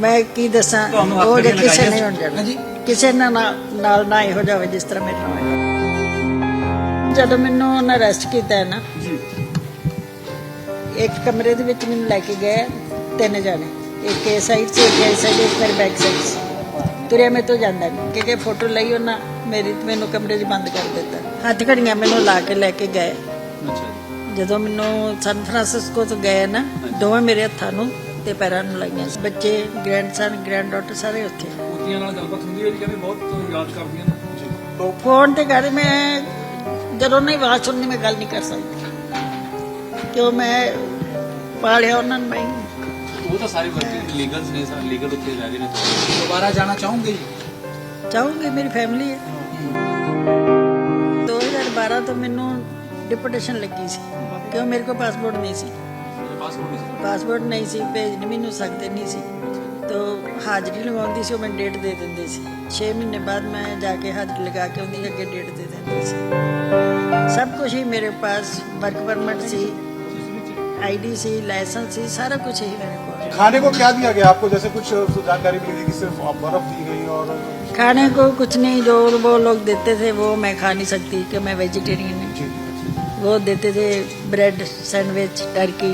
ਮੈਂ ਕੀ ਦੱਸਾਂ? ਤੁਹਾਨੂੰ ਹੱਥ ਉਹ ਜੇ ਕਿਸੇ ਨੇ? ਹੋਣ ਹਾਂਜੀ। ਜਾਣਾ ਕਿਸੇ ਨਾਲ ਨਾ- ਨਾਲ ਨਾ ਇਹੋ ਜਾਵੇ ਜਿਸ ਤਰ੍ਹਾਂ ਮੇਰੇ ਨਾਲ ਹੋਇਆ। ਜਦੋਂ ਮੈਨੂੰ ਉਹਨਾਂ ਅਰੈਸਟ ਕੀਤਾ ਹੈ ਨਾ ਜੀ। ਇੱਕ ਕਮਰੇ ਦੇ ਵਿੱਚ ਮੈਨੂੰ ਲੈ ਕੇ ਗਏ ਤਿੰਨ ਜਣੇ। ਇੱਕ ਇਹ ਸਾਈਡ ਸੀ ਇੱਕ ਇਹ ਸਾਈਡ ਇੱਕ ਮੇਰੇ ਬੈਕ ਸਾਈਡ ਸੀ। ਤੁਰਿਆ ਮੇਰੇ ਤੋਂ ਜਾਂਦਾ ਨਹੀਂ। ਕਿ ਕਿ ਫੋਟੋ ਲਈ ਉਹਨਾਂ ਮੇਰੀ ਤੇ ਮੈਨੂੰ ਕਮਰੇ 'ਚ ਬੰਦ ਕਰ ਦਿੱਤਾ। ਹੱਥ ਘੜੀਆਂ ਮੈਨੂੰ ਲਾ ਕੇ ਲੈ ਕੇ ਗਏ। ਅੱਛਾ ਜਦੋਂ ਮੈਨੂੰ ਸਨ ਫਰਾਂਸਿਸਕੋ ਤੋਂ ਗਏ ਨਾ ਦੋਵੇਂ ਮੇਰੇ ਹੱਥਾਂ ਨੂੰ ਤੇ ਪੈਰਾਂ ਨੂੰ ਲਾਈਆਂ। ਬੱਚੇ ਗ੍ਰੈਂਡਸਨ ਗ੍ਰੈਂਡਡਾਟਰ ਸਾਰੇ ਉੱਥੇ। ਕੁੱਤੀਆਂ ਨਾਲ ਗੱਲਬਾਤ ਹੁੰਦੀ ਹੈ ਜੀ ਕਹਿੰਦੇ ਬਹੁਤ ਯਾਦ ਕਰਦੀਆਂ ਨੇ। ਜੀ। ਫੋਨ ਤੇ ਕਰ ਮੈਂ ਜਦੋਂ ਨਹੀਂ ਆਵਾਜ਼ ਸੁਣਨੀ ਮੈਂ ਗੱਲ ਨਹੀਂ ਕਰ ਸਕਦੀ। ਕਿਉਂ ਮੈਂ ਪਾਲਿਆ ਉਹਨਾਂ ਨੂੰ ਮੈਂ ਉਹ ਤਾਂ ਸਾਰੇ ਵਰਕਿੰਗ ਲੀਗਲਸ ਨੇ ਸਾਰੇ ਲੀਗਲ ਉੱਥੇ ਰਹਿ ਰਹੇ ਨੇ। ਦੁਬਾਰਾ ਜਾਣਾ ਚਾਹੋਗੇ ਜੀ? ਚਾਹੂੰਗੀ ਮੇਰੀ ਫੈਮਿਲੀ ਹੈ। 2012 ਤੋਂ ਮੈਨੂੰ ਡਿਪੋਟੇਸ਼ਨ ਲੱਗੀ ਸੀ। ਕਿਉਂ? ਮੇਰੇ ਕੋਲ ਪਾਸਪੋਰਟ ਨਹੀਂ ਸੀ। ਪਾਸਪੋਰਟ ਨਹੀਂ ਪਾਸਪੋਰਟ ਨਹੀਂ ਸੀ ਭੇਜ ਨਹੀਂ ਮੈਨੂੰ ਸਕਦੇ ਨਹੀਂ ਸੀ ਤੋ ਹਾਜ਼ਰੀ ਲਗਾਉਂਦੀ ਸੀ ਉਹ ਮੈਨੂੰ ਡੇਟ ਦੇ ਦਿੰਦੇ ਸੀ 6 ਮਹੀਨੇ ਬਾਅਦ ਮੈਂ ਜਾ ਕੇ ਹਾਜ਼ਰੀ ਲਗਾ ਕੇ ਉਹਦੀ ਅੱਗੇ ਡੇਟ ਦੇ ਦਿੰਦੇ ਸੀ ਸਭ ਕੁਝ ਹੀ ਮੇਰੇ ਪਾਸ ਵਰਕ ਪਰਮਿਟ ਸੀ ਆਈਡੀ ਸੀ ਲਾਇਸੈਂਸ ਸੀ ਸਾਰਾ ਕੁਝ ਹੀ ਮੇਰੇ ਕੋਲ खाने को क्या दिया गया आपको जैसे कुछ जानकारी मिली थी कि सिर्फ बर्फ दी गई और खाने को कुछ नहीं जो वो लोग देते थे वो मैं खा नहीं सकती कि मैं वेजिटेरियन हूँ जी वो देते थे ब्रेड सैंडविच टर्की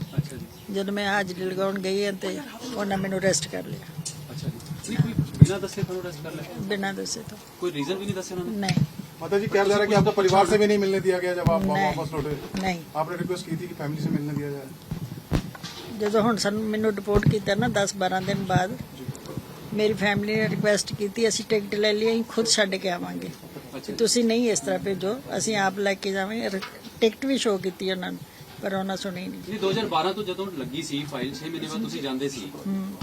ਜਦੋਂ ਮੈਂ ਹਾਜ਼ਰੀ ਲਗਾਉਣ ਗਈ ਹਾਂ ਤੇ ਉਹਨਾਂ ਮੈਨੂੰ ਅਰੈਸਟ ਕਰ ਲਿਆ ਅੱਛਾ ਜੀ ਨਹੀਂ ਕੋਈ ਬਿਨਾਂ ਦੱਸੇ ਤੁਹਾਨੂੰ ਅਰੈਸਟ ਕਰ ਲਿਆ ਬਿਨਾਂ ਦੱਸੇ ਤੋਂ ਕੋਈ ਰੀਜ਼ਨ ਵੀ ਨਹੀਂ ਦੱਸਿਆ ਉਹਨਾਂ ਨੇ ਨਹੀਂ माता जी कह जा रहा है कि आपको परिवार से भी नहीं मिलने दिया गया जब आप नहीं। वापस लौटे ਨਹੀਂ आपने रिक्वेस्ट की थी कि फैमिली से मिलने दिया जाए ਜਦੋਂ ਹੁਣ ਸਾਨੂੰ ਮੈਨੂੰ ਰਿਪੋਰਟ ਕੀਤਾ ਨਾ 10 12 ਦਿਨ ਬਾਅਦ ਮੇਰੀ ਫੈਮਿਲੀ ਨੇ ਰਿਕੁਐਸਟ ਕੀਤੀ ਅਸੀਂ ਟਿਕਟ ਲੈ ਲਈ ਅਸੀਂ ਖੁਦ ਛੱਡ ਕੇ ਆਵਾਂਗੇ ਤੇ ਤੁਸੀਂ ਨਹੀਂ ਇਸ ਤਰ੍ਹਾਂ ਭੇਜੋ ਅਸੀਂ ਆਪ ਲੈ ਕੇ ਜਾਵਾਂਗੇ ਰ- ਟਿਕਟ ਵੀ ਸ਼ੋਅ ਕੀਤੀ ਉਹਨਾਂ ਨੂੰ ਪਰ ਉਹਨਾਂ ਸੁਣੀ ਨਹੀਂ। ਜੀ 2012 ਤੋਂ ਜਦੋਂ ਲੱਗੀ ਸੀ ਫਾਈਲ 6 ਮਹੀਨੇ ਬਾਅਦ ਤੁਸੀਂ ਜਾਂਦੇ ਸੀ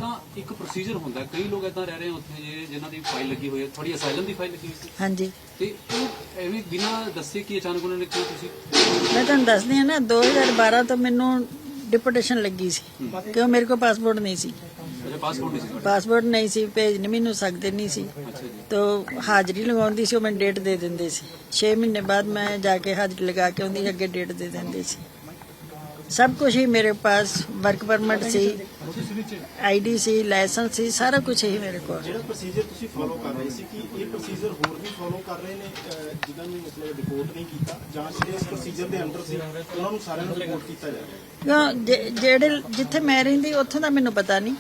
ਤਾਂ ਇੱਕ ਪ੍ਰੋਸੀਜਰ ਹੁੰਦਾ ਕਈ ਲੋਕ ਇਦਾਂ ਰਹਿ ਰਹੇ ਉੱਥੇ ਜੇ ਜਿਨ੍ਹਾਂ ਦੀ ਫਾਈਲ ਲੱਗੀ ਹੋਈ ਹੈ ਥੋੜੀ ਅਸਾਈਲਮ ਦੀ ਫਾਈਲ ਲੱਗੀ ਹੋਈ ਸੀ। ਹਾਂਜੀ। ਤੇ ਉਹ ਐਵੇਂ ਬਿਨਾਂ ਦੱਸੇ ਕਿ ਅਚਾਨਕ ਉਹਨਾਂ ਨੇ ਕਿਉਂ ਤੁਸੀਂ ਮੈਂ ਤੁਹਾਨੂੰ ਦੱਸਦੀ ਹਾਂ ਨਾ 2012 ਤੋਂ ਮੈਨੂੰ ਡਿਪੋਟੇਸ਼ਨ ਲੱਗੀ ਸੀ ਕਿਉਂ ਮੇਰੇ ਕੋਲ ਪਾਸਪੋਰਟ ਨਹੀਂ ਸੀ। ਪਾਸਪੋਰਟ ਨਹੀਂ ਸੀ ਭੇਜ ਨਹੀਂ ਮੈਨੂੰ ਸਕਦੇ ਨਹੀਂ ਸੀ। ਤੋ ਹਾਜ਼ਰੀ ਲਗਾਉਂਦੀ ਸੀ ਉਹ ਮੈਨੂੰ ਡੇਟ ਦੇ ਦਿੰਦੇ ਸੀ। 6 ਮਹੀਨੇ ਬਾਅਦ ਮੈਂ ਜਾ ਕੇ ਹਾਜ਼ਰੀ ਲਗਾ ਕੇ ਉਹਦੀ ਅੱਗੇ ਡੇਟ ਦੇ ਦਿੰਦੇ ਸੀ। ਸਭ ਕੁਝ ਹੀ ਮੇਰੇ ਪਾਸ ਵਰਕ ਪਰਮਿਟ ਸੀ ਆਈਡੀ ਸੀ ਲਾਇਸੈਂਸ ਸੀ ਸਾਰਾ ਕੁਝ ਹੀ ਮੇਰੇ ਕੋਲ। ਜਿਹੜਾ ਪ੍ਰੋਸੀਜਰ ਤੁਸੀਂ ਫੋਲੋ ਕਰ ਰਹੇ ਸੀ ਕਿ ਇਹ ਪ੍ਰੋਸੀਜਰ ਹੋਰ ਵੀ ਫੋਲੋ ਕਰ ਰਹੇ ਨੇ ਜਿਨ੍ਹਾਂ ਨੂੰ ਮਤਲਬ ਰਿਪੋਰਟ ਨਹੀਂ ਕੀਤਾ ਜਾਂ ਜਿਹੜੇ ਇਸ ਪ੍ਰੋਸੀਜਰ ਦੇ ਅੰਡਰ ਸੀ ਉਹਨਾਂ ਨੂੰ ਸਾਰਿਆਂ ਨੂੰ ਰਿਪੋਰਟ ਕੀਤਾ ਜਾ ਰਿਹਾ ਜਿਹੜੇ ਜਿੱਥੇ ਮੈਂ ਰਹਿੰਦੀ ਉੱਥੋਂ ਦਾ ਮੈਨੂੰ ਪਤਾ ਨਹੀਂ।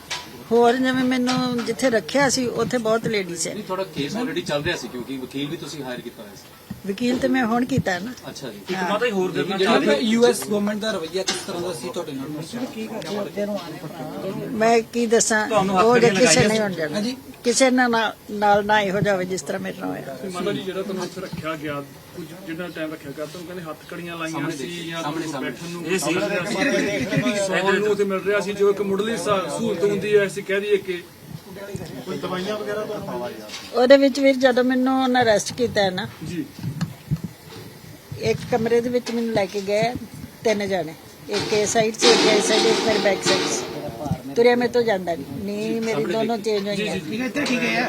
ਹੋਰ ਜਿਵੇਂ ਮੈਨੂੰ ਜਿੱਥੇ ਰੱਖਿਆ ਸੀ ਉੱਥੇ ਬਹੁਤ ਲੇਡੀਜ਼ ਹੈ। ਤੁਹਾਡਾ ਕੇਸ ਆਲਰੇਡੀ ਚੱਲ ਰਿਹਾ ਸੀ ਕਿਉਂਕਿ ਵਕੀਲ ਵੀ ਤੁਸੀਂ ਹਾਇਰ ਕੀਤਾ ਹੋਇਆ ਸੀ। ਵਕੀਲ ਤੇ ਮੈਂ ਹੁਣ ਕੀਤਾ ਹੈ ਨਾ। ਅੱਛਾ ਜੀ। ਹਾਂ। ਮਾਤਾ ਹੀ ਹੋਰ ਕਰਨਾ ਚਾਹੁੰਦੇ ਯੂਐਸ ਗਵਰਨਮੈਂਟ ਦਾ ਰਵੱਈਆ ਕਿਸ ਤਰ੍ਹਾਂ ਦਾ ਸੀ ਤੁਹਾਡੇ ਨਾਲ? ਮੈਂ ਕੀ ਦੱਸਾਂ ਉਹ ਜੇ ਕਿਸੇ ਸੀ? ਹੋਣ ਜਾਣਾ। ਕਿਸੇ ਨਾਲ ਨਾ- ਨਾਲ ਨਾ ਇਹੋ ਜਾਵੇ ਜਿਸ ਤਰ੍ਹਾਂ ਮੇਰੇ ਨਾਲ ਹੋਇਆ। ਮਾਤਾ ਜੀ ਜਿਹੜਾ ਤੁਹਾਨੂੰ ਉੱਥੇ ਰੱਖਿਆ ਗਿਆ ਕੁਝ ਜਿੰਨਾ ਟਾਈਮ ਰੱਖਿਆ ਗਿਆ ਤੁਹਾਨੂੰ ਕਹਿੰਦੇ ਹੱਥ ਕੜੀਆਂ ਲਾਈਆਂ ਸੀ ਜਾਂ ਬੈਠਣ ਨੂੰ ਇਹ ਸੀ। ਸੌਣ ਨੂੰ ਉੱਥੇ ਮਿਲ ਰਿਹਾ ਸੀ ਜੋ ਇੱਕ ਮੁੱਢਲੀ ਸਹੂਲਤ ਹੁੰਦੀ ਹੈ ਅਸੀਂ ਕਹਿ ਦਈਏ ਕਿ ਕੋਈ ਦਵਾਈਆਂ ਉਹਦੇ ਵਿੱਚ ਵੀਰ ਜਦੋਂ ਮੈਨੂੰ ਉਹਨਾਂ ਅਰੈਸਟ ਕੀਤਾ ਹੈ ਨਾ ਜੀ। ਇੱਕ ਕਮਰੇ ਦੇ ਵਿੱਚ ਮੈਨੂੰ ਲੈ ਕੇ ਗਏ ਤਿੰਨ ਜਾਣੇ। ਇੱਕ ਇਸ ਸਾਈਡ ਤੇ ਇੱਕ ਇਸ ਸਾਈਡ ਇੱਕ ਮੇਰੇ ਬੈਕ ਸਾਈਡ ਸੇ ਮੈਂ ਤੋਂ ਜਾਂਦਾ ਨਹੀਂ ਨੀ ਮੇਰੀ ਦੋਨੋਂ ਚੇਂਜ ਹੋਈਆਂ। ਠੀਕ ਹੈ ਇੱਥੇ ਠੀਕ ਹੈ ਯਾਰ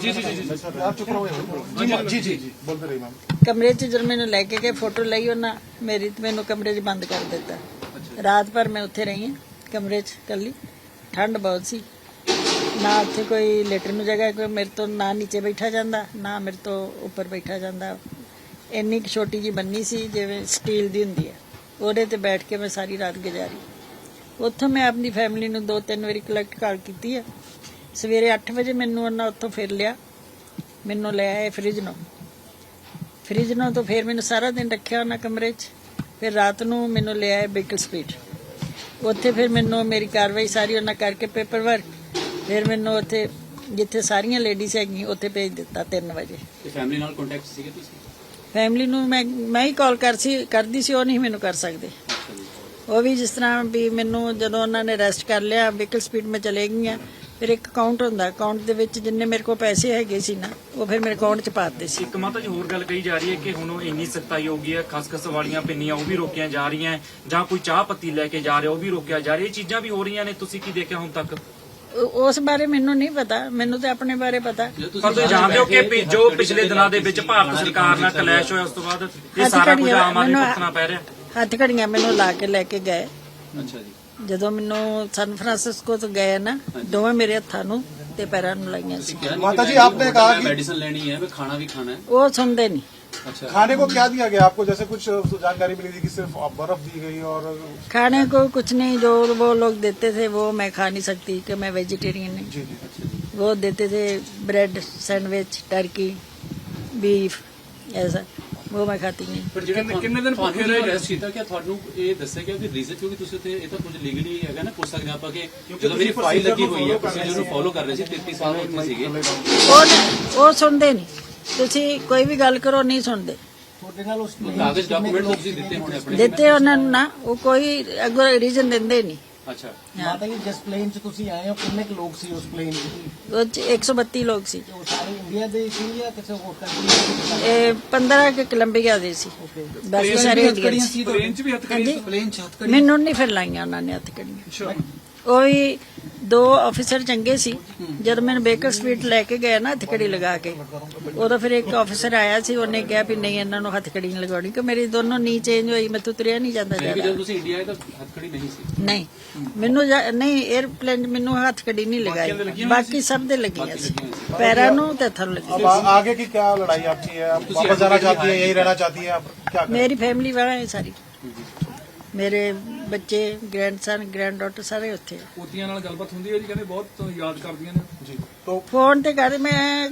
ਜੀ ਜੀ ਜੀ ਜੀ। ਆਪ ਚੁੱਪ ਰਹੋ ਜੀ ਜੀ ਜੀ ਬੋਲਦੇ ਰਹੀ ਮੈਮ ਕਮਰੇ 'ਚ ਜਦੋਂ ਮੈਨੂੰ ਲੈ ਕੇ ਗਏ ਫੋਟੋ ਲਈ ਉਹਨਾਂ ਮੇਰੀ ਮੈਨੂੰ ਕਮਰੇ 'ਚ ਬੰਦ ਕਰ ਦਿੱਤਾ। ਰਾਤ ਭਰ ਮੈਂ ਉੱਥੇ ਰਹੀ ਹਾਂ ਕਮਰੇ 'ਚ ਕੱਲੀ ਠੰਡ ਬਹੁਤ ਸੀ। ਨਾ ਉੱਥੇ ਕੋਈ ਲੇਟਰ ਨੂੰ ਜਗ੍ਹਾ, ਕੋਈ ਮੇਰੇ ਤੋਂ ਨਾ ਨੀਚੇ ਬੈਠਾ ਜਾਂਦਾ, ਨਾ ਮੇਰੇ ਤੋਂ ਉੱਪਰ ਬੈਠਾ ਜਾਂਦਾ। ਇੰਨੀ ਕੁ ਛੋਟੀ ਜੀ ਬੰਨੀ ਸੀ, ਜਿਵੇਂ ਸਟੀਲ ਦੀ ਹੁੰਦੀ ਹੈ। ਉਹਦੇ ਤੇ ਬੈਠ ਕੇ ਮੈਂ ਸਾਰੀ ਰਾਤ ਗੁਜ਼ਾਰੀ। ਉੱਥੋਂ ਮੈਂ ਆਪਣੀ ਫੈਮਿਲੀ ਨੂੰ ਦੋ ਤਿੰਨ ਵਾਰੀ ਕਲੈਕਟ ਕਾਲ ਕੀਤੀ ਹੈ। ਸਵੇਰੇ 8 ਵਜੇ ਮੈਨੂੰ ਉਹਨਾਂ ਉੱਥੋਂ ਫਿਰ ਲਿਆ। ਮੈਨੂੰ ਲੈ ਆਏ ਫ੍ਰਿਜ ਨੂੰ। ਫ੍ਰਿਜ ਨੂੰ ਤੋਂ ਫਿਰ ਮੈਨੂੰ ਸਾਰਾ ਦਿਨ ਰੱਖਿਆ ਉਹਨਾਂ ਕਮਰੇ 'ਚ। ਫਿਰ ਰਾਤ ਨੂੰ ਮੈਨੂੰ ਲੈ ਆਏ ਬੇਕਲ ਸਪੀਡ ਉੱਥੇ ਫਿਰ ਮੈਨੂੰ ਮੇਰੀ ਕਾਰਵਾਈ ਸਾਰੀ ਉਹਨਾਂ ਕਰਕੇ ਪੇਪਰ ਵਰਕ ਫਿਰ ਮੈਨੂੰ ਉੱਥੇ ਜਿੱਥੇ ਸਾਰੀਆਂ ਲੇਡੀਜ਼ ਹੈਗੀਆਂ ਉੱਥੇ ਭੇਜ ਦਿੱਤਾ 3 ਵਜੇ। ਤੇ ਫੈਮਿਲੀ ਨਾਲ ਕੰਟੈਕਟ ਸੀਗੇ ਤੁਸੀਂ? ਫੈਮਿਲੀ ਨੂੰ ਮੈਂ ਮੈਂ ਹੀ ਕਾਲ ਕਰ ਸੀ ਕਰਦੀ ਸੀ ਉਹ ਨਹੀਂ ਮੈਨੂੰ ਕਰ ਸਕਦੇ। ਉਹ ਵੀ ਜਿਸ ਤਰ੍ਹਾਂ ਵੀ ਮੈਨੂੰ ਜਦੋਂ ਉਹਨਾਂ ਨੇ ਅਰੈਸਟ ਕਰ ਲਿਆ ਵਹੀਕਲ ਸਪੀਡ ਮੈਂ ਚਲੇ ਗਈਆਂ। ਫਿਰ ਇੱਕ ਅਕਾਊਂਟ ਹੁੰਦਾ ਅਕਾਊਂਟ ਦੇ ਵਿੱਚ ਜਿੰਨੇ ਮੇਰੇ ਕੋਲ ਪੈਸੇ ਹੈਗੇ ਸੀ ਨਾ ਉਹ ਫਿਰ ਮੇਰੇ ਅਕਾਊਂਟ 'ਚ ਪਾ ਦਿੱਤੇ ਸੀ। ਇੱਕ ਮਾਤਾ ਜੀ ਹੋਰ ਗੱਲ ਕਹੀ ਜਾ ਰਹੀ ਹੈ ਕਿ ਹੁਣ ਉਹ ਇੰਨੀ ਸਖਤਾਈ ਹੋ ਗਈ ਹੈ ਖਸਖਸ ਵਾਲੀਆਂ ਪਿੰਨੀਆਂ ਉਹ ਵੀ ਰੋਕੀਆਂ ਜਾ ਰਹੀਆਂ ਹੈ, ਜਾਂ ਕੋਈ ਚਾਹ ਪੱਤੀ ਲੈ ਕੇ ਜਾ ਰਿਹਾ ਉਹ ਵੀ ਰੋਕਿਆ ਜਾ ਰਿਹਾ। ਇਹ ਚੀਜ਼ਾਂ ਵੀ ਹੋ ਰਹੀਆਂ ਨੇ ਤੁਸੀਂ ਕੀ ਦੇਖਿਆ ਹੁਣ ਤੱਕ? ਉਹ- ਉਸ ਬਾਰੇ ਮੈਨੂੰ ਨਹੀਂ ਪਤਾ ਮੈਨੂੰ ਤੇ ਆਪਣੇ ਬਾਰੇ ਪਤਾ। ਪਰ ਤੁਸੀਂ ਜਾਣਦੇ ਹੋ ਕਿ ਪਿ- ਜੋ ਪਿਛਲੇ ਦਿਨਾਂ ਦੇ ਵਿੱਚ ਭਾਰਤ ਸਰਕਾਰ ਨਾਲ ਕਲੈਸ਼ ਹੋਇਆ ਉਸ ਤੋਂ ਬਾਅਦ ਇਹ ਸਾਰਾ ਕੁਝ ਆਮ ਆਦਮੀ ਭੁਗਤਣਾ ਪੈ ਰਿਹਾ। ਹੱਥ ਘੜੀਆਂ ਮੈਨੂੰ ਲਾ ਕੇ ਲੈ ਕੇ ਗਏ। ਅੱਛਾ ਜੀ। ਜਦੋਂ ਮੈਨੂੰ ਸਨ ਫਰਾਂਸਿਸਕੋ ਤੋਂ ਗਏ ਨਾ ਦੋਵੇਂ ਮੇਰੇ ਹੱਥਾਂ ਨੂੰ ਤੇ ਪੈਰਾਂ ਨੂੰ ਲਾਈਆਂ ਸੀ क्या माता जी, आपने कहा कि- मेडिसिन लेनी है हमें खाना भी खाना है ਉਹ ਸੁਣਦੇ ਨਹੀਂ अच्छा खाने को क्या दिया गया आपको जैसे कुछ जानकारी मिली थी कि सिर्फ बर्फ दी गई और खाने को कुछ नहीं जो वो लोग देते थे वो मैं खा नहीं सकती कि मैं वेजिटेरियन नहीं जी जी वो देते थे ब्रेड सैंडविच टर्की बीफ ऐसा वो मैं खाती नहीं ਪਰ ਜਿਹੜੇ ਕਿੰਨੇ- ਕਿੰਨੇ ਦਿਨ ਭੁੱਖੇ ਤੁਹਾਨੂੰ ਰਹੇ? ਅਰੈਸਟ ਕੀਤਾ ਕਿ ਤੁਹਾਨੂੰ ਇਹ ਦੱਸਿਆ ਗਿਆ ਕਿ ਰੀਜ਼ਨ ਕਿਉਂਕਿ ਤੁਸੀਂ ਉੱਥੇ ਇਹ ਤਾਂ ਕੁਝ ਲੀਗਲੀ ਹੈਗਾ ਨਾ ਪੁੱਛ ਸਕਦੇ ਹਾਂ ਆਪਾਂ ਕਿ ਜਦੋਂ ਮੇਰੀ ਫਾਈਲ ਲੱਗੀ ਹੋਈ ਹੈ ਪ੍ਰੋਸੀਜਰ ਨੂੰ ਫੋਲੋ ਕਰ ਰਹੇ ਸੀ 33 ਸਾਲ ਉੱਥੇ ਸੀਗੇ ਉਹ ਨ- ਉਹ ਸੁਣਦੇ ਨਹੀਂ ਤੁਸੀਂ ਕੋਈ ਵੀ ਗੱਲ ਕਰੋ ਨਹੀਂ ਸੁਣਦੇ ਉਹ ਕਾਗਜ਼ ਡਾਕੂਮੈਂਟ ਤੁਸੀਂ ਦਿੱਤੇ ਹੋਣੇ ਆਪਣੇ ਦਿੱਤੇ ਉਹਨਾਂ ਨੂੰ ਨਾ ਉਹ ਕੋਈ ਅੱਗੋਂ ਰੀਜ਼ਨ ਦਿੰਦੇ ਨਹੀਂ ਅੱਛਾ। ਮਾਤਾ ਜੀ ਜਿਸ ਪਲੇਨ 'ਚ ਤੁਸੀਂ ਆਏ ਹੋ ਕਿੰਨੇ ਕੁ ਲੋਕ ਸੀ ਉਸ ਪਲੇਨ 'ਚ? ਉਹ 'ਚ 132 ਲੋਕ ਸੀ। ਉਹ ਸਾਰੇ ਇੰਡੀਆ ਦੇ ਸੀ ਜਾਂ ਕਿਸੇ ਹੋਰ ਕੰਟਰੀ ਦੇ ਇਹ 15 ਕੇ ਕੋਲੰਬੀਆ ਦੇ ਸੀ। ਬਾਕੀ ਸਾਰੇ ਇੰਡੀਅਨ ਸੀ ਪਲੇਨ 'ਚ ਵੀ ਹੱਥ ਹਾਂਜੀ। ਪਲੇਨ ਚ ਹੱਥ ਮੈਨੂੰ ਨਹੀਂ ਫਿਰ ਲਾਈਆਂ ਉਹਨਾਂ ਨੇ ਹੱਥ ਕੜੀਆਂ ਕੋਈ ਦੋ ਅਫਸਰ ਚੰਗੇ ਸੀ। ਜਦ ਮੈਂ ਬੇਕਰ ਸਟਰੀਟ ਲੈ ਕੇ ਗਿਆ ਨਾ ਹੱਥਕੜੀ ਲਗਾ ਕੇ ਉਦੋਂ ਫਿਰ ਇੱਕ ਅਫਸਰ ਆਇਆ ਸੀ ਉਹਨੇ ਕਿਹਾ ਵੀ ਨਹੀਂ ਇਹਨਾਂ ਨੂੰ ਹੱਥਕੜੀ ਨਹੀਂ ਲਗਾਉਣੀ ਕਿ ਮੇਰੀ ਦੋਨੋਂ ਨੀ ਚੇਂਜ ਹੋਈ ਮੈਂ ਤੁਰਿਆ ਨਹੀਂ ਜਾਂਦਾ ਜ਼ਿਆਦਾ। ਤੁਸੀਂ ਇੰਡੀਆ ਆਏ ਤਾਂ ਹੱਥਕੜੀ ਨਹੀਂ ਸੀ। ਨਹੀਂ ਮੈਨੂੰ ਨਹੀਂ 에ਅਰਪਲੇਨ ਮੈਨੂੰ ਹੱਥਕੜੀ ਨਹੀਂ ਲਗਾਈ। ਬਾਕੀ ਸਭ ਦੇ ਲੱਗੀ ਸੀ। ਪੈਰਾਂ ਨੂੰ ਤੇ ਹੱਥਾਂ ਨੂੰ ਲੱਗੀ अब आ- आगे की क्या लड़ाई आपकी है आप वापस जाना चाहती है यही रहना चाहती है आप क्या करें? मेरी फैमिली वाला है सारी मेरे ਬੱਚੇ ਗ੍ਰੈਂਡਸਨ ਗ੍ਰੈਂਡਡਾਟਰ ਸਾਰੇ ਉੱਥੇ ਆ। ਨਾਲ ਗੱਲਬਾਤ ਹੁੰਦੀ ਹੈ ਜੀ ਕਹਿੰਦੇ ਬਹੁਤ ਯਾਦ ਕਰਦੀਆਂ ਨੇ। ਜੀ ਤੋਂ ਫੋਨ ਤੇ ਕਰ ਮੈਂ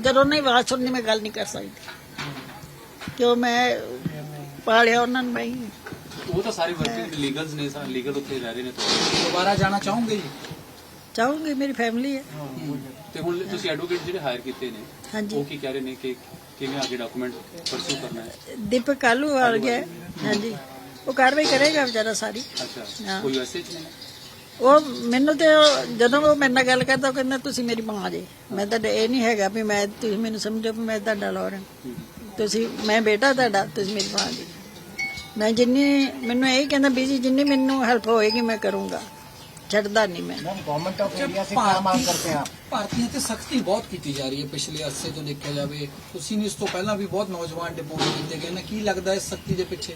ਜਦੋਂ ਨਹੀਂ ਆਵਾਜ਼ ਸੁਣਨੀ ਮੈਂ ਗੱਲ ਨਹੀਂ ਕਰ ਸਕਦੀ। ਕਿਉਂ ਮੈਂ ਪਾਲਿਆ ਉਹਨਾਂ ਨੂੰ ਮੈਂ ਉਹ ਤਾਂ ਸਾਰੇ ਵਰਕਿੰਗ ਲੀਗਲਸ ਨੇ ਸਾਰੇ ਲੀਗਲ ਉੱਥੇ ਰਹਿ ਰਹੇ ਨੇ ਤੁਹਾਡੇ ਦੁਬਾਰਾ ਜਾਣਾ ਚਾਹੋਗੇ ਜੀ? ਚਾਹੂੰਗੀ ਮੇਰੀ ਫੈਮਿਲੀ ਹੈ। ਤੇ ਹੁਣ ਤੁਸੀਂ ਐਡਵੋਕੇਟ ਜਿਹੜੇ ਹਾਇਰ ਕੀਤੇ ਨੇ ਉਹ ਕੀ ਕਹਿ ਰਹੇ ਨੇ ਕਿ ਕਿਵੇਂ ਅੱਗੇ ਡਾਕੂਮੈਂਟ ਪਰਸੂ ਕਰਨਾ ਹੈ? ਦੀਪਕ ਕਾਲੂ ਆ ਗਿਆ। ਹਾਂਜੀ। ਉਹ ਕਾਰਵਾਈ ਕਰੇਗਾ ਵਿਚਾਰਾ ਸਾਰੀ ਅੱਛਾ ਹਾਂ। ਕੋਈ ਮੈਸੇਜ ਨਹੀਂ ਉਹ ਮੈਨੂੰ ਤੇ ਉਹ- ਜਦੋਂ ਉਹ ਮੇਰੇ ਨਾਲ ਗੱਲ ਕਰਦਾ ਉਹ ਕਹਿੰਦਾ ਤੁਸੀਂ ਮੇਰੀ ਮਾਂ ਜੇ ਮੈਂ ਤਾਂ ਇਹ ਨਹੀਂ ਹੈਗਾ ਵੀ ਮੈਂ ਤੁਸੀਂ ਮੈਨੂੰ ਸਮਝੋ ਵੀ ਮੈਂ ਤੁਹਾਡਾ ਲੋਰ ਹਾਂ ਤੁਸੀਂ ਮੈਂ ਬੇਟਾ ਤੁਹਾਡਾ ਤੁਸੀਂ ਮੇਰੀ ਮਾਂ ਜੀ ਮੈਂ ਜਿੰਨੀ ਮੈਨੂੰ ਇਹ ਕਹਿੰਦਾ ਬੀਜੀ ਜਿੰਨੀ ਮੈਨੂੰ ਹੈਲਪ ਹੋਏਗੀ ਮੈਂ ਕਰੂੰਗਾ ਛੱਡਦਾ ਨਹੀਂ ਮੈਂ ਗਵਰਨਮੈਂਟ ਆਫ ਇੰਡੀਆ ਸੇ क्या मांग करते हैं आप ਭਾਰਤੀਆਂ ਤੇ ਸਖਤੀ ਬਹੁਤ ਕੀਤੀ ਜਾ ਰਹੀ ਹੈ ਪਿਛਲੇ ਅਰਸੇ ਤੋਂ ਦੇਖਿਆ ਜਾਵੇ ਤੁਸੀਂ ਨੇ ਇਸ ਤੋਂ ਪਹਿਲਾਂ ਵੀ ਬਹੁਤ ਨੌਜਵਾਨ ਡਿਪੋਰਟ ਕੀਤੇ ਗਏ ਨੇ ਕੀ ਲੱਗਦਾ ਇਸ ਸਖਤੀ ਦੇ ਪਿੱਛੇ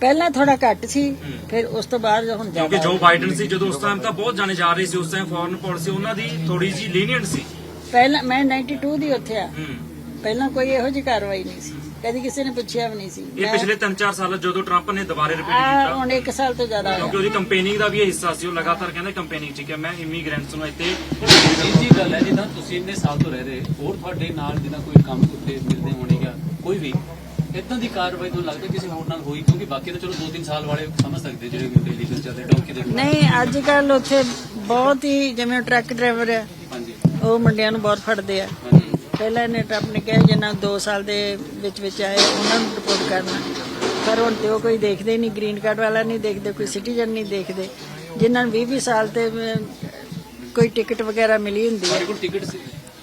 ਪਹਿਲਾਂ ਥੋੜਾ ਘੱਟ ਸੀ ਫਿਰ ਉਸ ਤੋਂ ਬਾਅਦ ਹੁਣ ਕਿਉਂਕਿ ਜ਼ਿਆਦਾ ਜੋ ਬਾਈਡਨ ਸੀ ਜਦੋਂ ਉਸ ਟਾਈਮ ਤਾਂ ਬਹੁਤ ਜਾਣੇ ਜਾ ਰਹੇ ਸੀ ਉਸ ਟਾਈਮ ਫੋਰਨ ਪਾਲਿਸੀ ਉਹਨਾਂ ਦੀ ਥੋੜੀ ਜੀ ਲੀਨੀਅੰਟ ਸੀ। ਪਹਿਲਾਂ ਮੈਂ 92 ਦੀ ਉੱਥੇ ਆ। ਹੂੰ। ਪਹਿਲਾਂ ਕੋਈ ਇਹੋ ਜਿਹੀ ਕਾਰਵਾਈ ਨਹੀਂ ਸੀ। ਕਦੀ ਕਿਸੇ ਨੇ ਪੁੱਛਿਆ ਵੀ ਨਹੀਂ ਸੀ। ਇਹ ਪਿਛਲੇ 3-4 ਸਾਲ ਜਦੋਂ ਟਰੰਪ ਨੇ ਦੁਬਾਰੇ ਰਿਪੀਟ ਕੀਤਾ। ਹੁਣ ਇੱਕ ਸਾਲ ਤੋਂ ਜ਼ਿਆਦਾ ਕਿਉਂਕਿ ਉਹਦੀ ਕੰਪੇਨਿੰਗ ਦਾ ਵੀ ਇਹ ਹਿੱਸਾ ਸੀ ਉਹ ਲਗਾਤਾਰ ਕਹਿੰਦੇ ਕੰਪੇਨਿੰਗ ਚ ਕਿ ਮੈਂ ਇਮੀਗ੍ਰੈਂਟਸ ਨੂੰ ਇੱਥੇ ਤੀਜੀ ਗੱਲ ਹੈ ਜਿੱਦਾਂ ਤੁਸੀਂ ਇੰਨੇ ਸਾਲ ਤੋਂ ਰਹਿ ਰਹੇ ਹੋਰ ਤੁਹਾਡੇ ਨਾਲ ਜਿੱਦਾਂ ਕੋਈ ਕੰਮ ਉੱਤੇ ਮਿਲਦੇ ਹੋਣੇ ਜਾਂ ਕੋਈ ਵੀ ਇਦਾਂ ਦੀ ਕਾਰਵਾਈ ਤੁਹਾਨੂੰ ਲੱਗਦਾ ਕਿਸੇ ਹੋਰ ਨਾਲ ਹੋਈ? ਕਿਉਂਕਿ ਬਾਕੀ ਤਾਂ ਚਲੋ 2-3 ਸਾਲ ਵਾਲੇ ਸਮਝ ਸਕਦੇ ਜਿਹੜੇ ਮੁੰਡੇ ਲੀਗਲ ਚੱਲਦੇ ਡੌਂਕੀ ਦੇ ਨਹੀਂ ਅੱਜ ਕੱਲ ਉੱਥੇ ਬਹੁਤ ਹੀ ਜਿਵੇਂ ਟਰੱਕ ਡਰਾਈਵਰ ਆ ਹਾਂਜੀ। ਉਹ ਮੁੰਡਿਆਂ ਨੂੰ ਬਹੁਤ ਫੜਦੇ ਆ। ਪਹਿਲਾਂ ਇਹਨੇ ਟਰੱਪ ਨੇ ਕਿਹਾ ਜਿਹਨਾਂ 2 ਸਾਲ ਦੇ ਵਿੱਚ ਵਿੱਚ ਆਏ ਉਹਨਾਂ ਨੂੰ ਰਿਪੋਰਟ ਕਰਨਾ। ਪਰ ਹੁਣ ਤੇ ਉਹ ਕੋਈ ਦੇਖਦੇ ਨਹੀਂ ਗ੍ਰੀਨ ਕਾਰਡ ਵਾਲਾ ਨਹੀਂ ਦੇਖਦੇ ਕੋਈ ਸਿਟੀਜ਼ਨ ਨਹੀਂ ਦੇਖਦੇ। ਜਿਨ੍ਹਾਂ ਨੂੰ 20 20 ਸਾਲ ਤੇ ਕੋਈ ਟਿਕਟ ਵਗੈਰਾ ਮਿਲੀ ਹੁੰਦੀ ਹੈ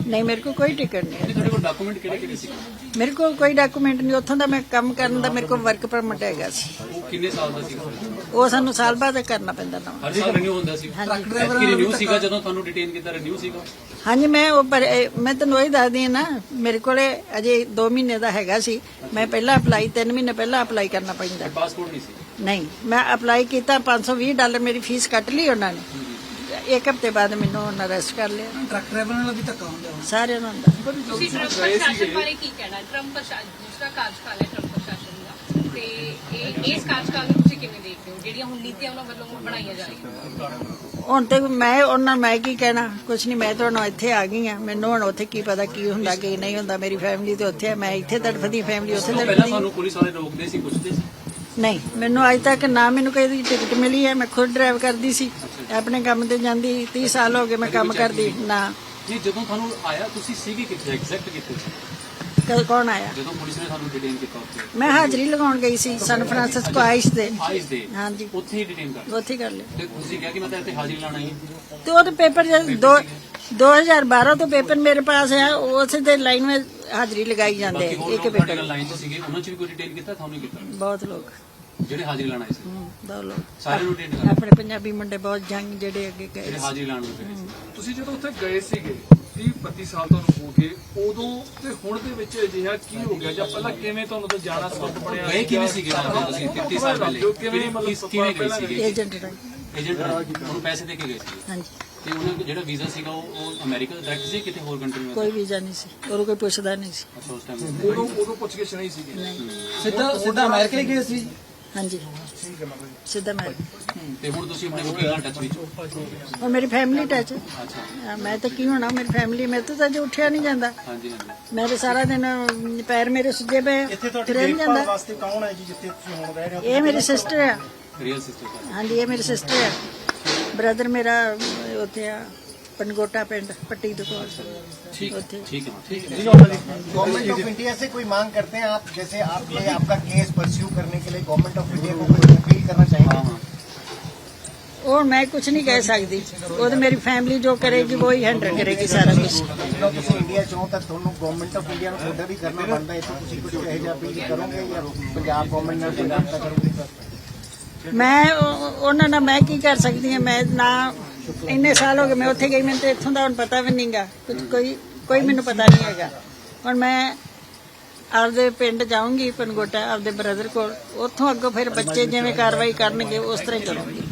ਸੀ ਨਹੀਂ ਮੇਰੇ ਕੋਲ ਕੋਈ ਟਿਕਟ ਨਹੀਂ ਤੁਹਾਡੇ ਕੋਲ ਡਾਕੂਮੈਂਟ ਕਿਹੜੇ ਕਿਹੜੇ ਸੀ? ਮੇਰੇ ਕੋਲ ਕੋਈ ਡਾਕੂਮੈਂਟ ਨਹੀਂ ਉੱਥੋਂ ਦਾ ਮੈਂ ਕੰਮ ਕਰਨ ਦਾ ਮੇਰੇ ਕੋਲ ਵਰਕ ਪਰਮਿਟ ਹੈਗਾ ਸੀ। ਉਹ ਕਿੰਨੇ ਸਾਲ ਦਾ ਸੀਗਾ ਉਹ ਸਾਨੂੰ ਸਾਲ ਬਾਅਦ ਕਰਨਾ ਪੈਂਦਾ ਨਾ ਹਰ ਸਾਲ ਰਿਨਿਊ ਹੁੰਦਾ ਸੀ। ਹਾਂਜੀ। ਐਤਕੀ ਰਿਨਿਊ ਸੀਗਾ ਜਦੋਂ ਤੁਹਾਨੂੰ ਡਿਟੇਨ ਕੀਤਾ ਰਿਨਿਊ ਸੀਗਾ? ਹਾਂਜੀ ਮੈਂ ਉਹ ਪਰ ਇਹ- ਮੈਂ ਤੁਹਾਨੂੰ ਉਹੀ ਦੱਸਦੀ ਹਾਂ ਨਾ ਮੇਰੇ ਕੋਲੇ ਅਜੇ 2 ਮਹੀਨੇ ਦਾ ਹੈਗਾ ਸੀ। ਮੈਂ ਪਹਿਲਾਂ ਅਪਲਾਈ 3 ਮਹੀਨੇ ਪਹਿਲਾਂ ਅਪਲਾਈ ਕਰਨਾ ਪੈਂਦਾ। ਪਾਸਪੋਰਟ ਨਹੀਂ ਸੀ? ਨਹੀਂ ਮੈਂ ਅਪਲਾਈ ਕੀਤਾ 520 ਡਾਲਰ ਮੇਰੀ ਫੀਸ ਕੱਟ ਲਈ ਉਹਨਾਂ ਨੇ। ਇੱਕ ਹਫ਼ਤੇ ਬਾਅਦ ਮੈਨੂੰ ਉਹਨਾਂ ਅਰੈਸਟ ਕਰ ਲਿਆ। ਟਰੱਕ ਡਰਾਈਵਰ ਨਾਲ ਵੀ ਧੱਕਾ ਹੁੰਦਾ ਸਾਰਿਆਂ ਨੂੰ ਹੁੰਦਾ। ਤੁਸੀਂ ਟਰੰਪ ਪ੍ਰਸ਼ਾਸਨ ਬਾਰੇ ਕੀ ਕਹਿਣਾ? ਟਰੰਪ ਪ੍ਰਸ਼ਾਸਨ ਦੂਸਰਾ ਕਾਰਜਕਾਲ ਹੈ ਟਰੰਪ ਪ੍ਰਸ਼ਾਸਨ ਦਾ। ਤੇ ਇਹ ਇਸ ਕਾਰਜਕਾਲ ਨੂੰ ਤੁਸੀਂ ਕਿਵੇਂ ਦੇਖਦੇ ਹੋ? ਜਿਹੜੀਆਂ ਹੁਣ ਨੀਤੀਆਂ ਉਹਨਾਂ ਵੱਲੋਂ ਬਣਾਈਆਂ ਜਾ ਰਹੀਆਂ। ਹੁਣ ਤੇ ਮੈਂ ਉਹਨਾਂ ਨੂੰ ਮੈਂ ਕੀ ਕਹਿਣਾ? ਕੁਛ ਨਹੀਂ ਮੈਂ ਤਾਂ ਹੁਣ ਇੱਥੇ ਆ ਗਈ ਆ ਮੈਨੂੰ ਹੁਣ ਉੱਥੇ ਕੀ ਪਤਾ ਕੀ ਹੁੰਦਾ ਕੀ ਨਹੀਂ ਹੁੰਦਾ। ਮੇਰੀ ਫੈਮਿਲੀ ਤੇ ਉੱਥੇ ਆ। ਮੈਂ ਇੱਥੇ ਤੜਫਦੀ ਫੈਮਿਲੀ ਉੱਥੇ ਪਹਿਲਾਂ ਤੜਫਦੀ ਤੁਹਾਨੂੰ ਪੁਲਿਸ ਵਾਲੇ ਰੋਕਦੇ ਸੀ ਪੁੱਛਦੇ ਸੀ? ਨਹੀਂ ਮੈਨੂੰ ਅੱਜ ਤੱਕ ਨਾ ਮੈਨੂੰ ਕੋਈ ਟਿਕਟ ਮਿਲੀ ਹੈ। ਮੈਂ ਖੁਦ ਡਰਾਈਵ ਕਰਦੀ ਸੀ। ਆਪਣੇ ਕੰਮ ਤੇ ਜਾਂਦੀ 30 ਸਾਲ ਹੋ ਗਏ ਮੈਂ ਕੰਮ ਕਰਦੀ ਨਾ। ਨਹੀਂ ਜਦੋਂ ਤੁਹਾਨੂੰ ਆਇਆ ਤੁਸੀਂ ਸੀਗੇ ਕਿੱਥੇ? ਐਗਜ਼ੈਕਟ ਕਿੱਥੇ ਕਦ ਕੌਣ ਆਇਆ? ਜਦੋਂ ਪੁਲਿਸ ਨੇ ਤੁਹਾਨੂੰ ਡਿਟੇਨ ਕੀਤਾ ਉੱਥੇ? ਮੈਂ ਹਾਜ਼ਰੀ ਲਗਾਉਣ ਗਈ ਸੀ ਸਨ ਫਰਾਂਸਿਸਕੋ ਆਇਸ ਦੇ। ਆਈਸ ਦੇ। ਹਾਂਜੀ। ਉੱਥੇ ਹੀ ਡਿਟੇਨ ਕਰ ਉੱਥੇ ਹੀ ਕਰ ਲਿਆ। ਤੇ ਤੁਸੀਂ ਕਿਹਾ ਕਿ ਮੈਂ ਤਾਂ ਇੱਥੇ ਹਾਜ਼ਰੀ ਲਾਣਾ ਹੀ। ਤੇ ਉਹ ਤੇ ਪੇਪਰ ਜਦ ਦੋ 2012 ਤੋਂ ਪੇਪਰ ਮੇਰੇ ਪਾਸ ਹੈ ਉਸੇ ਦੇ ਲਾਈਨ ਵਿੱਚ ਹਾਜ਼ਰੀ ਲਗਾਈ ਜਾਂਦੇ ਬਾਕੀ ਹੋਰ ਇੱਕ ਲੋਕ ਤੁਹਾਡੇ ਪੇਪਰ। ਨਾਲ ਲਾਈਨ 'ਚ ਸੀਗੇ ਉਹਨਾਂ 'ਚ ਵੀ ਕੋਈ ਡਿਟੇਨ ਕੀਤਾ ਤੁਹਾਨੂੰ ਕੀਤਾ। ਬਹੁਤ ਲੋਕ। ਜਿਹੜੇ ਹਾਜ਼ਰੀ ਲਾਣ ਆਏ ਸੀ? ਬਹੁਤ ਲੋਕ। ਸਾਰੇ ਨੂੰ ਕਰ ਆਪਣੇ ਪੰਜਾਬੀ ਮੁੰਡੇ ਬਹੁਤ ਜੰਗ ਜਿਹੜੇ ਅੱਗੇ ਗਏ ਜਿਹੜੇ ਹਾਜ਼ਰੀ ਲਾਣ ਸੀ। ਤੁਸੀਂ ਜਦੋਂ ਉੱਥੇ ਗਏ ਸੀਗੇ 30 32 ਸਾਲ ਤੁਹਾਨੂੰ ਹੋ ਗਏ ਉਦੋਂ ਤੇ ਹੁਣ ਦੇ ਵਿੱਚ ਅਜਿਹਾ ਕੀ ਹੋ ਗਿਆ? ਜਾਂ ਪਹਿਲਾਂ ਕਿਵੇਂ ਤੁਹਾਨੂੰ ਤਾਂ ਜਾਣਾ ਸਬਬ ਬਣਿਆ ਗਏ ਕਿਵੇਂ ਸੀਗੇ ਨਾਲ ਤੁਸੀਂ? 33 ਸਾਲ ਪਹਿਲੇ। ਕਿਵੇਂ ਮਤਲਬ ਕਿਸ- ਕਿਵੇਂ ਗਏ ਸੀਗੇ? ਏਜੰਟ ਰਾਈ ਏਜੰਟ ਉਹਨੂੰ ਪੈਸੇ ਦੇ ਕੇ ਗਏ ਸੀ ਹਾਂਜੀ। ਤੇ ਉਹਨੇ ਜਿਹੜਾ ਵੀਜ਼ਾ ਸੀਗਾ ਉਹ ਉਹ ਅਮਰੀਕਾ ਦਾ ਡਾਇਰੈਕਟ ਸੀ ਕਿਤੇ ਹੋਰ ਕੰਟਰੀ ਵਿੱਚ? ਕੋਈ ਵੀਜ਼ਾ ਨਹੀਂ ਸੀ। ਉਹ ਕੋਈ ਪੁੱਛਦਾ ਨਹੀਂ ਸੀ। ਅੱਛਾ ਉਸ ਟਾਈਮ ਉਦੋਂ ਉਦੋਂ ਪੁੱਛ ਕੇ ਨਹੀਂ ਸੀਗੇ। ਸਿੱਧਾ ਸਿੱਧਾ ਅਮਰੀਕਾ ਹੀ ਗਏ ਸੀ? ਹਾਂਜੀ। ਸਿੱਧਾ ਮੈਂ ਤੇ ਹੁਣ ਤੁਸੀਂ ਆਪਣੇ ਵਕੀਲ ਨਾਲ ਟੱਚ ਵਿੱਚ ਹੋ? ਉਹ ਮੇਰੀ ਫੈਮਿਲੀ ਟੱਚ ਅੱਛਾ ਮੈਂ ਤਾਂ ਕੀ ਹੋਣਾ ਮੇਰੀ ਫੈਮਿਲੀ ਮੇਰੇ ਤੋਂ ਤਾਂ ਜੇ ਉੱਠਿਆ ਨਹੀਂ ਜਾਂਦਾ। ਹਾਂਜੀ ਹਾਂਜੀ। ਮੈਂ ਤਾਂ ਸਾਰਾ ਦਿਨ ਅਮ, ਪੈਰ ਮੇਰੇ ਸੁੱਜੇ ਪਏ ਇੱਥੇ ਤੁਹਾਡੀ ਤੁਰਿਆ ਨਹੀਂ ਦੇਖਭਾਲ ਜਾਂਦਾ। ਵਾਸਤੇ ਕੌਣ ਹੈ ਜੀ ਜਿੱਥੇ ਤੁਸੀਂ ਹੁਣ ਰਹਿ ਰਹੇ ਹੋ? ਇਹ ਮੇਰੀ ਸਿਸਟਰ ਆ। ਰੀਅਲ ਸਿਸਟਰ ਹਾਂਜੀ ਇਹ ਮੇਰੀ ਸਿਸਟਰ ਆ। ਬ੍ਰਦਰ ਮੇਰਾ ਅਮ, ਉੱਥੇ ਆ ਪਨਗੋਟਾ ਪਿੰਡ ਪੱਟੀ ਦੇ ਕੋਲ। ਠੀਕ ਉੱਥੇ ਠੀਕ ਹੈ ਠੀਕ ਹੈ गवर्नमेंट ऑफ इंडिया से कोई मांग करते हैं आप जैसे आप ये आपका केस परस्यू करने के लिए गवर्नमेंट ऑफ इंडिया को कोई अपील करना चाहेंगे ਹਾਂ ਹਾਂ ਉਹ ਮੈਂ ਕੁਝ ਨਹੀਂ ਕਹਿ ਸਕਦੀ ਉਹ ਤਾਂ ਮੇਰੀ ਫੈਮਿਲੀ ਜੋ ਕਰੇਗੀ ਉਹ ਹੀ ਹੈਂਡਲ ਕਰੇਗੀ ਸਾਰਾ ਕੁਝ ਜਦੋਂ ਤੁਸੀਂ ਇੰਡੀਆ ਚੋਂ ਤਾਂ ਤੁਹਾਨੂੰ ਗਵਰਨਮੈਂਟ ਆਫ ਇੰਡੀਆ ਨੂੰ ਤੁਹਾਡਾ ਵੀ ਕਰਨਾ ਬਣਦਾ ਹੈ ਤਾਂ ਤੁਸੀਂ ਕੁਝ ਇਹੋ ਜਿਹਾ ਅਪੀਲ ਕਰੋਗੇ ਜਾਂ ਪੰਜਾਬ ਗਵਰਨਮੈਂਟ ਨਾਲ ਸੰਪਰਕ ਕਰੋਗੇ ਮੈਂ ਉਹ- ਉਹਨਾਂ ਨਾਲ ਮੈਂ ਕੀ ਕਰ ਸਕਦੀ ਹਾਂ ਮੈਂ ਨਾ ਇੰਨੇ ਸਾਲ ਹੋ ਗਏ ਮੈਂ ਉੱਥੇ ਗਈ, ਮੈਨੂੰ ਤੇ ਇੱਥੋਂ ਦਾ ਹੁਣ ਪਤਾ ਵੀ ਨਹੀਂਗਾ ਕੁਝ ਕੋਈ ਕੋਈ ਮੈਨੂੰ ਪਤਾ ਨਹੀਂ ਹੈਗਾ। ਹੁਣ ਮੈਂ ਆਪਦੇ ਪਿੰਡ ਜਾਊਂਗੀ, ਪਨਗੋਟਾ, ਆਪਦੇ ਬ੍ਰਦਰ ਕੋਲ। ਉੱਥੋਂ ਅੱਗੋਂ ਫਿਰ ਬੱਚੇ ਜਿਵੇਂ ਕਾਰਵਾਈ ਕਰਨਗੇ, ਉਸ ਤਰ੍ਹਾਂ ਹੀ ਕਰੂੰਗੀ।